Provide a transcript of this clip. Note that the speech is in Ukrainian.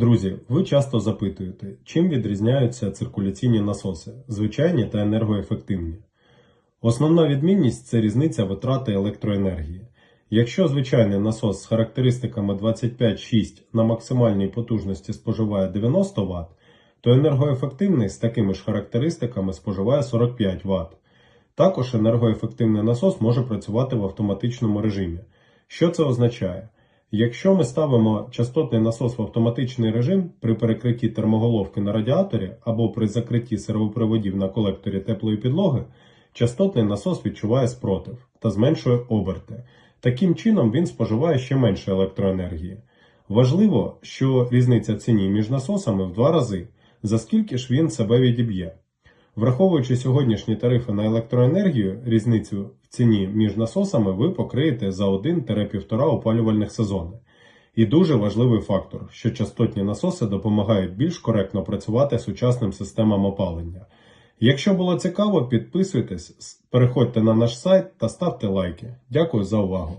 Друзі, ви часто запитуєте, чим відрізняються циркуляційні насоси, звичайні та енергоефективні. Основна відмінність це різниця витрати електроенергії. Якщо звичайний насос з характеристиками 25-6 на максимальній потужності споживає 90 Вт, то енергоефективний з такими ж характеристиками споживає 45 Вт. Також енергоефективний насос може працювати в автоматичному режимі. Що це означає? Якщо ми ставимо частотний насос в автоматичний режим при перекритті термоголовки на радіаторі або при закритті сервоприводів на колекторі теплої підлоги, частотний насос відчуває спротив та зменшує оберти. Таким чином він споживає ще менше електроенергії. Важливо, що різниця ціні між насосами в два рази, за скільки ж він себе відіб'є. Враховуючи сьогоднішні тарифи на електроенергію, різницю в ціні між насосами ви покриєте за 1-1,5 опалювальних сезони. І дуже важливий фактор, що частотні насоси допомагають більш коректно працювати сучасним системам опалення. Якщо було цікаво, підписуйтесь, переходьте на наш сайт та ставте лайки. Дякую за увагу!